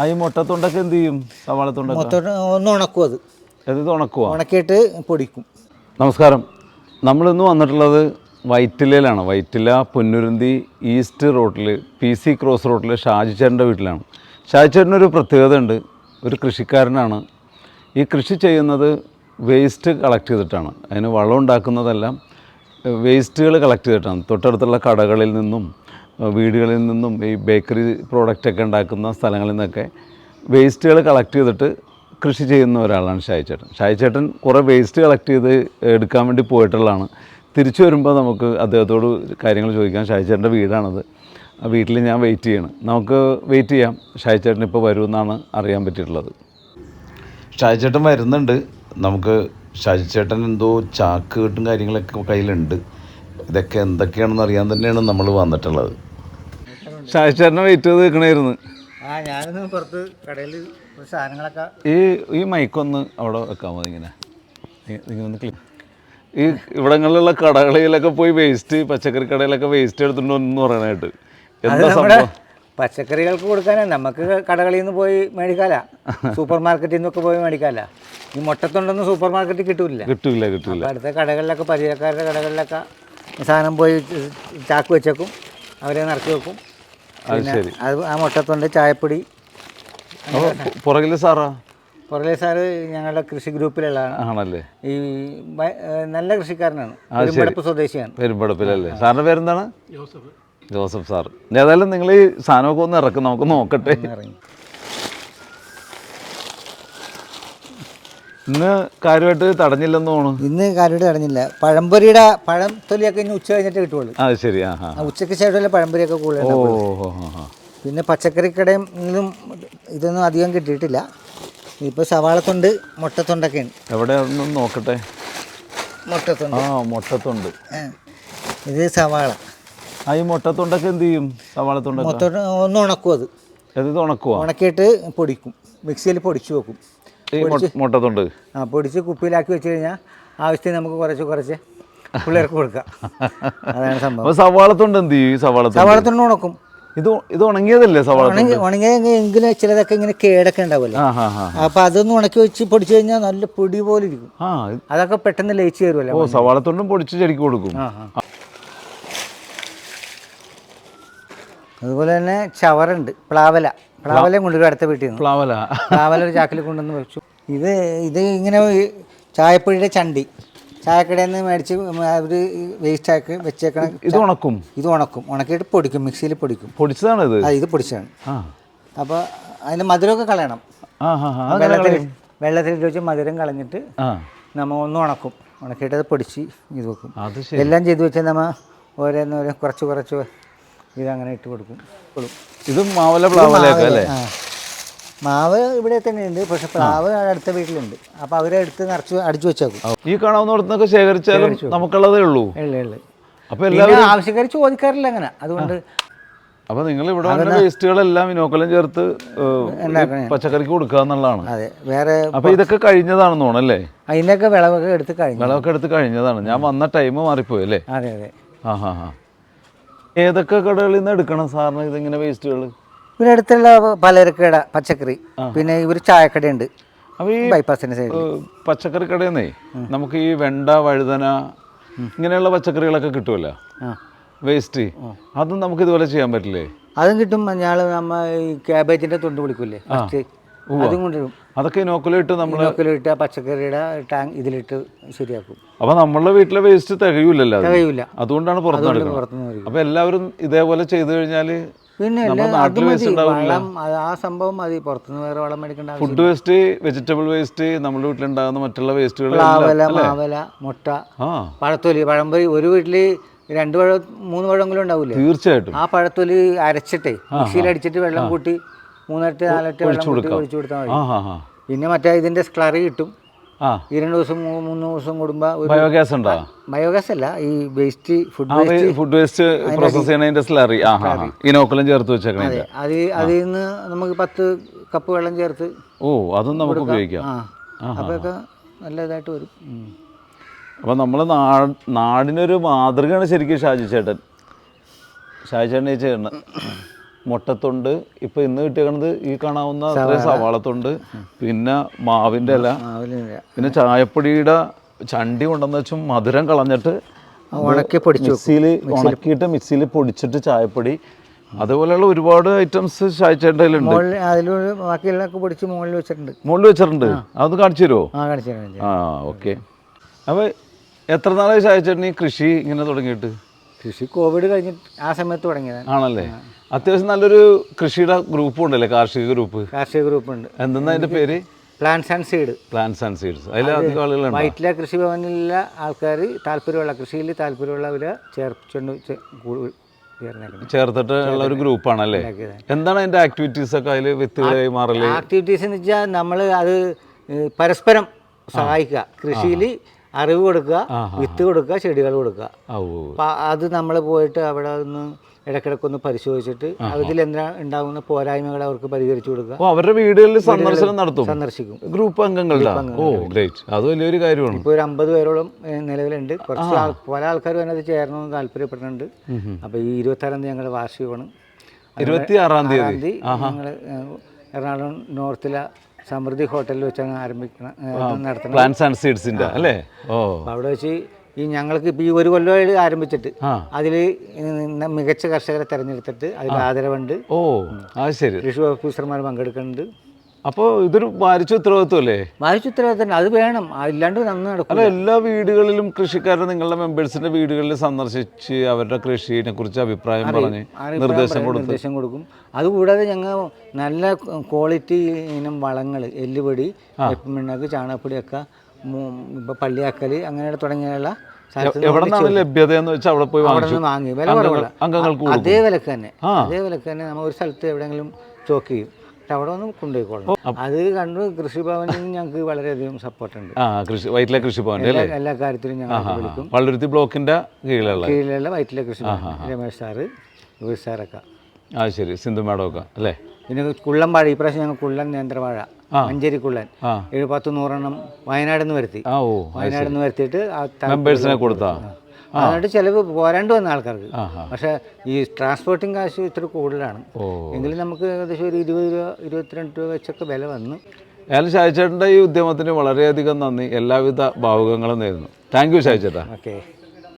ആ ഈ മുട്ടത്തൊണ്ടൊക്കെ എന്ത് ചെയ്യും? സവാളത്തൊണ്ടൊക്കെ മൊത്തം ഒന്ന് ഉണക്കും അത്. ഇത് ഉണക്കുക ഉണക്കിയിട്ട് പൊടിക്കും. നമസ്കാരം. നമ്മളിന്ന് വന്നിട്ടുള്ളത് വൈറ്റിലയിലാണ്. വൈറ്റില പൊന്നുരുന്തി ഈസ്റ്റ് റോട്ടിൽ പി സി ക്രോസ് റോട്ടിൽ ഷാജിച്ചേട്ടന്റെ വീട്ടിലാണ്. ഷാജിച്ചേട്ടനൊരു പ്രത്യേകത ഉണ്ട്. ഒരു കൃഷിക്കാരനാണ്. ഈ കൃഷി ചെയ്യുന്നത് വേസ്റ്റ് കളക്ട് ചെയ്തിട്ടാണ്. അതിന് വളം ഉണ്ടാക്കുന്നതെല്ലാം വേസ്റ്റുകൾ കളക്ട് ചെയ്തിട്ടാണ്. തൊട്ടടുത്തുള്ള കടകളിൽ നിന്നും വീടുകളിൽ നിന്നും ഈ ബേക്കറി പ്രോഡക്റ്റൊക്കെ ഉണ്ടാക്കുന്ന സ്ഥലങ്ങളിൽ നിന്നൊക്കെ വേസ്റ്റുകൾ കളക്ട് ചെയ്തിട്ട് കൃഷി ചെയ്യുന്ന ഒരാളാണ് ഷായിച്ചേട്ടൻ ഷായിച്ചേട്ടൻ കുറേ വേസ്റ്റ് കളക്ട് ചെയ്ത് എടുക്കാൻ വേണ്ടി പോയിട്ടുള്ളതാണ്. തിരിച്ചു വരുമ്പോൾ നമുക്ക് അദ്ദേഹത്തോട് കാര്യങ്ങൾ ചോദിക്കാം. ഷായിച്ചേട്ടന്റെ വീടാണത്. ആ വീട്ടിൽ ഞാൻ വെയിറ്റ് ചെയ്യണം. നമുക്ക് വെയിറ്റ് ചെയ്യാം. ഷായിച്ചേട്ടൻ ഇപ്പോൾ വരുമെന്നാണ് അറിയാൻ പറ്റിയിട്ടുള്ളത്. ഷാജിച്ചേട്ടൻ വരുന്നുണ്ട്. നമുക്ക് ഷാജിച്ചേട്ടൻ എന്തോ ചാക്ക് കെട്ടും കാര്യങ്ങളൊക്കെ കയ്യിലുണ്ട്. ഇതൊക്കെ എന്തൊക്കെയാണെന്ന് അറിയാൻ തന്നെയാണ് നമ്മൾ വന്നിട്ടുള്ളത്. ഷാജിച്ചേട്ടനെ വെയിറ്റ് ചെയ്ത് നിൽക്കണായിരുന്നു. ആ ഞാനൊന്ന് പുറത്ത് കടയിൽ സാധനങ്ങളൊക്കെ ഈ ഈ മൈക്കൊന്ന് അവിടെ വെക്കാൻ മതി ഇങ്ങനെ. ഇ- ഇങ്ങനെ ഒന്ന് ക്ലിക്ക് ഈ ഇവിടങ്ങളിലുള്ള കടകളിലൊക്കെ പോയി വേസ്റ്റ് പച്ചക്കറി കടയിലൊക്കെ വേസ്റ്റ് എടുത്തിട്ടുണ്ടെന്ന് പറയാനായിട്ട്. എന്താ സംഭവം? പച്ചക്കറികൾക്ക് കൊടുക്കാനാണ് നമുക്ക് കടകളിൽ നിന്ന് പോയി മേടിക്കാല. സൂപ്പർ മാർക്കറ്റിൽ നിന്നൊക്കെ പോയി മേടിക്കാല. ഈ മുട്ടത്തൊണ്ടൊന്നും സൂപ്പർ മാർക്കറ്റിൽ കിട്ടൂല കിട്ടൂല കിട്ടൂല അടുത്ത കടകളിലൊക്കെ പരിചയക്കാരുടെ കടകളിലൊക്കെ സാധനം പോയി ചാക്ക് വെച്ചേക്കും. അവരെ നിറച്ച് വെക്കും. അത് ശരി. അത് ആ മുട്ടത്തുണ്ട് ചായപ്പൊടി. അപ്പോൾ പുറകിൽ സാറാ? പുറകിലെ സാറ് ഞങ്ങളുടെ കൃഷി ഗ്രൂപ്പിലുള്ളതാണ്. ആണല്ലേ? ഈ ഏ, നല്ല കൃഷിക്കാരനാണ്. പെരുമ്പടപ്പ് സ്വദേശിയാണ്. പെരുമ്പടപ്പിലല്ലേ? സാറിന്റെ പേരെന്താണ്? ജോസഫ്. Joseph sir. ഏതായാലും നിങ്ങൾ ഈ സാധനമൊക്കെ ഒന്ന് ഇറക്കും. നമുക്ക് നോക്കട്ടെ. ഇറങ്ങി. ഇന്ന് കാര്യമായിട്ട് തടഞ്ഞില്ലെന്ന് തോന്നുന്നു. ഇന്ന് കാര്യമായിട്ട് തടഞ്ഞില്ല. പഴംപൊരിയുടെ പഴം തൊലിയൊക്കെ ഇനി ഉച്ച കഴിഞ്ഞിട്ട് കിട്ടുള്ളൂ ആ ശരി. ആ ഉച്ചയ്ക്ക് ശേഷമല്ലേ പഴംപൊരിയൊക്കെ കൂടുതൽ. പിന്നെ പച്ചക്കറി കടയും ഇതും ഇതൊന്നും അധികം കിട്ടിയിട്ടില്ല. ഇപ്പോൾ സവാളത്തൊണ്ട് ഉണ്ട് എവിടെ ഒന്ന് നോക്കട്ടെ? മുട്ടത്തൊണ്ട് ആ മുട്ടത്തുണ്ട്. ഇത് സവാള. ആ ഈ മുട്ടത്തൊണ്ടൊക്കെ എന്ത് ചെയ്യും? സവാളത്തൊണ്ടൊക്കെ മൊത്തം ഒന്ന് ഉണക്കും അത്. ഉണക്കുവാ? ഉണക്കിയിട്ട് പൊടിക്കും. മിക്സിയിൽ പൊടിച്ചു വെക്കും. മുട്ടത്തൊണ്ട്. ആ പൊടിച്ച് കുപ്പിയിലാക്കി വെച്ച് കഴിഞ്ഞാൽ ആവശ്യത്തിന് നമുക്ക് കുറച്ച് കുറച്ച് പിള്ളേർക്ക് കൊടുക്കാം. അതാണ് സംഭവം. സവാളത്തുണ്ട് എന്ത് ചെയ്യും ഈ സവാളത്തുണ്ട്? ഉണക്കും. ഇത് ഇത് ഉണങ്ങിയതല്ലേ സവാള ഉണങ്ങി ഉണങ്ങിയെങ്കിലും ചിലതൊക്കെ ഇങ്ങനെ കേടൊക്കെ ഉണ്ടാവുമല്ലോ. അപ്പൊ അതൊന്നും ഉണക്കി വെച്ച് പൊടിച്ചു കഴിഞ്ഞാൽ നല്ല പൊടി പോലെ ഇരിക്കും. അതൊക്കെ പെട്ടെന്ന് ലയിച്ച് കയറുമല്ലോ ഓ സവാളത്തൊണ്ടും പൊടിച്ച് ചെടിക്ക് കൊടുക്കും. അതുപോലെ തന്നെ ചവറുണ്ട് പ്ലാവല. പ്ലാവലയും കൊണ്ടുവരും അടുത്ത വീട്ടിൽ നിന്ന്. പ്ലാവല. പ്ലാവല ഒരു ചാക്കിൽ കൊണ്ടുവന്ന് വെച്ചു. ഇത് ഇത് ഇങ്ങനെ ചായപ്പൊടിയുടെ ചണ്ടി. ചായക്കടയിൽ നിന്ന് മേടിച്ച് അവർ വേസ്റ്റ് ആക്കി വെച്ചേക്കണം ഇത് ഉണക്കും? ഇത് ഉണക്കും. ഉണക്കിയിട്ട് പൊടിക്കും മിക്സിയിൽ പൊടിക്കും. പൊടിച്ചതാണ് ഇത്? ഇത് പൊടിച്ചതാണ്. അപ്പോൾ അതിന്റെ മധുരമൊക്കെ കളയണം. വെള്ളത്തിൽ വെള്ളത്തിൽ വെച്ച് മധുരം കളഞ്ഞിട്ട് നമ്മൾ ഒന്ന് ഉണക്കും. ഉണക്കിയിട്ട് അത് പൊടിച്ച് ഇത് വെക്കും. എല്ലാം ചെയ്ത് വെച്ചാൽ നമ്മൾ ഓരോന്നോരോ കുറച്ച് കുറച്ച് ഇതങ്ങനെ ഇട്ട് കൊടുക്കും. ഇതും മാവല പ്ലാവലയൊക്കെ അല്ലേ? മാവ് ഇവിടെ തന്നെ ഉണ്ട് പക്ഷെ പ്ലാവ് അടുത്ത വീട്ടിലുണ്ട്. അപ്പൊ അവരെ എടുത്ത് നിറച്ച് അടിച്ചു വെച്ചേക്കും. ഈ കാണാവുന്നിടത്തുനിന്നൊക്കെ ശേഖരിച്ചാലും നമുക്കുള്ളതേ ഉള്ളൂ. അപ്പൊ എല്ലാവരും ആവശ്യക്കാർ ചോദിക്കാറില്ല അങ്ങനെ. അതുകൊണ്ട് അപ്പൊ നിങ്ങൾ ഇവിടെ വന്ന വേസ്റ്റുകളെല്ലാം ഇനോക്കലം ചേർത്ത് പച്ചക്കറിക്ക് കൊടുക്കുക എന്നുള്ളതാണ്. അതെ. വേറെ അപ്പൊ ഇതൊക്കെ കഴിഞ്ഞതാണെന്ന് തോന്നല്ലേ അതിനൊക്കെ വിളവൊക്കെ എടുത്ത് കഴിഞ്ഞു. വിളവൊക്കെ എടുത്ത് കഴിഞ്ഞതാണ്. ഞാൻ വന്ന ടൈം മാറിപ്പോയി അല്ലേ? അതെ അതെ. ആ ഹാ ഹാ. ഏതൊക്കെ കടകളിൽ നിന്ന് എടുക്കണം സാറിന് ഇതിങ്ങനെ വേസ്റ്റുകൾ? ഇവിടെ അടുത്തുള്ള പലചരക്കട പച്ചക്കറി. പിന്നെ ഇവർ ചായക്കടയുണ്ട്. അപ്പോൾ ഈ ബൈപ്പാസിന്റെ സൈഡിൽ പച്ചക്കറി കടയിൽ നിന്നേ നമുക്ക് ഈ വെണ്ട വഴുതന ഇങ്ങനെയുള്ള പച്ചക്കറികളൊക്കെ കിട്ടുമല്ലോ വേസ്റ്റ്. അതും നമുക്ക് ഇതുപോലെ ചെയ്യാൻ പറ്റില്ലേ? അതും കിട്ടും. ഞങ്ങൾ നമ്മ ഈ ക്യാബേജിന്റെ തൊണ്ട് ഫസ്റ്റ് അതും കൊണ്ടുവരും അതൊക്കെ ഇനോക്കുലിട്ട് നമ്മൾ ഇനോക്കുലിട്ട് പച്ചക്കറിയുടെ ടാങ്ക് ഇതിലിട്ട് ശരിയാക്കും. അപ്പൊ നമ്മളുടെ വീട്ടിലെ വേസ്റ്റ് തികയൂലല്ലോ. തികയൂല. അതുകൊണ്ടാണ് പുറത്ത് പുറത്തുനിന്ന് അപ്പൊ എല്ലാവരും ഇതേപോലെ ചെയ്തു കഴിഞ്ഞാൽ പിന്നെ അത് മതി. വളം ആ സംഭവം മതി. പുറത്തുനിന്ന് വേറെ വളം മേടിക്കേണ്ട ഫുഡ് വേസ്റ്റ് വെജിറ്റബിൾ വേസ്റ്റ് നമ്മുടെ വീട്ടിലുണ്ടാകുന്ന മറ്റുള്ള വേസ്റ്റുകൾ പ്ലാവല മാവല മുട്ട പഴത്തൊലി പഴംപൊരി ഒരു വീട്ടിൽ രണ്ട് പഴം മൂന്ന് പഴമെങ്കിലും ഉണ്ടാവില്ലേ? തീർച്ചയായിട്ടും. ആ പഴത്തൊലി അരച്ചിട്ടേ മിക്സിയിൽ അടിച്ചിട്ട് വെള്ളം കൂട്ടി മൂന്നരട്ട് നാലെട്ട് വെള്ളം കൂട്ടി ഒഴിച്ചു കൊടുത്താൽ മതി. പിന്നെ മറ്റേ ഇതിന്റെ സ്ക്ലറി കിട്ടും. ഈ രണ്ട് ദിവസം മൂന്ന് ദിവസം കൂടുമ്പോൾ ബയോഗ്യാസ് ഉണ്ടോ? ബയോഗ്യാസ് അല്ല ഈ waste food waste food waste process ചെയ്യണതിന്റെ slurry inoculum ചേർത്ത് വെച്ചേക്കണേ അതെ. അത് അതിൽ നിന്ന് നമുക്ക് പത്ത് കപ്പ് വെള്ളം ചേർത്ത് ഓ അതും നമുക്ക് ഉപയോഗിക്കാം. ആ. അപ്പോഴൊക്കെ നല്ല ഇതായിട്ട് വരും. അപ്പൊ നമ്മൾ നാട് നാടിനൊരു മാതൃകയാണ് ശരിക്കും ഷാജി ചേട്ടൻ. ഷാജി ചേട്ടൻ ചേട്ടൻ മുട്ടത്തൊണ്ട്. ഇപ്പൊ ഇന്ന് കിട്ടിയത് ഈ കാണാവുന്ന സവാളത്തുണ്ട്. പിന്നെ മാവിന്റെ ഇല. പിന്നെ ചായപ്പൊടിയുടെ ചണ്ടി കൊണ്ടെന്ന് വെച്ചും മധുരം കളഞ്ഞിട്ട് ഉണക്കി പൊടിച്ചു മിക്സിയിൽ ഉണക്കിയിട്ട് മിക്സിയിൽ പൊടിച്ചിട്ട് ചായപ്പൊടി. അതുപോലെയുള്ള ഒരുപാട് ഐറ്റംസ് അതിലൂടെ ബാക്കിയുള്ളതൊക്കെ പൊടിച്ച് മുകളിൽ വെച്ചിട്ടുണ്ട്. മുകളിൽ വെച്ചിട്ടുണ്ട്. അതൊന്ന് കാണിച്ചു തരുമോ. ആ ഓക്കെ. അപ്പോൾ എത്ര നാളായി ചായച്ചേട്ടൻ ഈ കൃഷി ഇങ്ങനെ തുടങ്ങിയിട്ട്? കൃഷി കോവിഡ് കഴിഞ്ഞിട്ട് ആ സമയത്ത് തുടങ്ങിയതാണ്. ആണല്ലേ? അത്യാവശ്യം നല്ലൊരു കൃഷിയുടെ ഗ്രൂപ്പും ഉണ്ടല്ലേ കാർഷിക ഗ്രൂപ്പ് കാർഷിക ഗ്രൂപ്പ് ഉണ്ട്. എന്തെന്നാ അതിന്റെ പേര്? Plants and seed plants and seeds അതിൽ അധികം ആളുകളുണ്ട്? വയറ്റിലെ കൃഷിഭവനിലുള്ള ആൾക്കാർ താല്പര്യമുള്ള കൃഷിയിൽ താല്പര്യമുള്ളവരെ ചേർച്ചുകൊണ്ട് ചേർത്തിട്ട് ഉള്ള ഒരു ഗ്രൂപ്പാണല്ലേ എന്താണ് അതിന്റെ ആക്ടിവിറ്റീസ് ഒക്കെ അതിൽ വ്യക്തികളായി മാറൽ? ആക്ടിവിറ്റീസ് എന്ന് വെച്ചാൽ നമ്മൾ അത് പരസ്പരം സഹായിക്കുക. കൃഷിയിൽ അറിവ് കൊടുക്കുക വിത്ത് കൊടുക്കുക ചെടികൾ കൊടുക്കുക. അത് നമ്മൾ പോയിട്ട് അവിടെ ഒന്ന് ഇടയ്ക്കിടയ്ക്കൊന്ന് പരിശോധിച്ചിട്ട് അതിൽ എന്താ ഉണ്ടാകുന്ന പോരായ്മകൾ അവർക്ക് പരിഹരിച്ചു കൊടുക്കുക. ഓ അവരുടെ വീടുകളിൽ സന്ദർശനം നടത്തും? സന്ദർശിക്കും. ഗ്രൂപ്പ് അംഗങ്ങളുടെ? ഓ ഗ്രേറ്റ് അത് വലിയൊരു കാര്യമാണ്. ഇപ്പോൾ ഒരു അമ്പത് പേരോളം നിലവിലുണ്ട്. കുറച്ച് പല ആൾക്കാരും അതിനകത്ത് ചേരണമെന്ന് താല്പര്യപ്പെടുന്നുണ്ട്. അപ്പോൾ ഈ ഇരുപത്താറാം തീയതി ഞങ്ങളുടെ വാർഷികമാണ്. ഇരുപത്തി ആറാം തീയതി ഞങ്ങൾ എറണാകുളം നോർത്തിലെ സമൃദ്ധി ഹോട്ടലിൽ വെച്ചാണ് ആരംഭിക്കണം നടത്തുന്നത് പ്ലാന്റ്സ് ആൻഡ് സീഡ്സിന്റെ അല്ലേ? ഓ. അവിടെ വെച്ച് ഈ ഞങ്ങൾക്ക് ഇപ്പോൾ ഈ ഒരു കൊല്ലമായിട്ട് ആരംഭിച്ചിട്ട് അതിൽ മികച്ച കർഷകരെ തിരഞ്ഞെടുത്തിട്ട് അതിൽ ആദരവുണ്ട്. ഓ അത് ശരി. കൃഷി ഓഫീസർമാർ പങ്കെടുക്കുന്നുണ്ട്. അപ്പോൾ ഇതൊരു ഭാരിച്ച ഉത്തരവാദിത്വം വായിച്ചു ഉത്തരവാദിത്തം അത് വേണം. ഇല്ലാണ്ട് നന്ന് നടക്കും അല്ല എല്ലാ വീടുകളിലും കൃഷിക്കാരെ നിങ്ങളുടെ മെമ്പേഴ്സിന്റെ വീടുകളിൽ സന്ദർശിച്ച് അവരുടെ കൃഷിയെ കുറിച്ച് അഭിപ്രായം പറഞ്ഞ് നിർദ്ദേശം കൊടുക്കും നിർദ്ദേശം കൊടുക്കും. അതുകൂടാതെ ഞങ്ങൾ നല്ല ക്വാളിറ്റി ഇനം വളങ്ങൾ എല്ലുപൊടി വെപ്പിണ്ണക്ക് ചാണകപ്പൊടിയൊക്കെ ഇപ്പോൾ പള്ളിയാക്കൽ അങ്ങനെ തുടങ്ങിയുള്ള എവിടെ നിന്നാണ് ലഭ്യത എന്ന് വെച്ചാൽ അവിടെ പോയി വാങ്ങി. വില കുറവുള്ള അതേ വിലക്ക് തന്നെ. അതേ വിലക്ക് തന്നെ നമ്മൾ ഒരു സ്ഥലത്ത് എവിടെയെങ്കിലും സ്റ്റോക്ക് ചെയ്യും. അവിടെ ഒന്ന് കൊണ്ടുപോയിക്കോളാം അത് കണ്ട് കൃഷിഭവനിൽ നിന്ന് ഞങ്ങൾക്ക് വളരെയധികം സപ്പോർട്ടുണ്ട്. ആ കൃഷി വയറ്റിലെ കൃഷിഭവൻ എല്ലാ കാര്യത്തിലും ഞങ്ങൾ വിളിക്കും. പള്ളുരുത്തി ബ്ലോക്കിന്റെ കീഴിലുള്ള കീഴിലുള്ള വയറ്റിലെ കൃഷിഭവൻ രമേശ് സാറ് സാറൊക്കെ ആ ശരി. സിന്ധു മാഡമൊക്കെ അല്ലേ? പിന്നെ കുള്ളംപാഴ ഈ പ്രാവശ്യം ഞങ്ങൾ കുള്ളൻ നേന്ത്രവാഴ മഞ്ചേരി കുള്ളൻ ആ. ഏഴ് പത്ത് നൂറെണ്ണം വയനാട് നിന്ന് വരുത്തി വയനാട് നിന്ന് വരുത്തിയിട്ട് മെമ്പേഴ്സിനെ കൊടുത്താ. അതുകൊണ്ട് ചിലവ് പോരാണ്ട് വന്ന ആൾക്കാർക്ക്. ആ ഈ ട്രാൻസ്പോർട്ടിങ് കാശ് ഇത്ര കൂടുതലാണ്. എങ്കിലും നമുക്ക് ഏകദേശം ഒരു ഇരുപത് രൂപ ഇരുപത്തിരണ്ട് രൂപ വെച്ചൊക്കെ വില വന്നു. ഏതായാലും ശാഹിച്ചേട്ടന്റെ ഈ ഉദ്യമത്തിന് വളരെയധികം നന്ദി. എല്ലാവിധ ഭാവുകങ്ങളും നേരുന്നു. താങ്ക് യു ശാഹിച്ചേട്ടാ ഓക്കെ.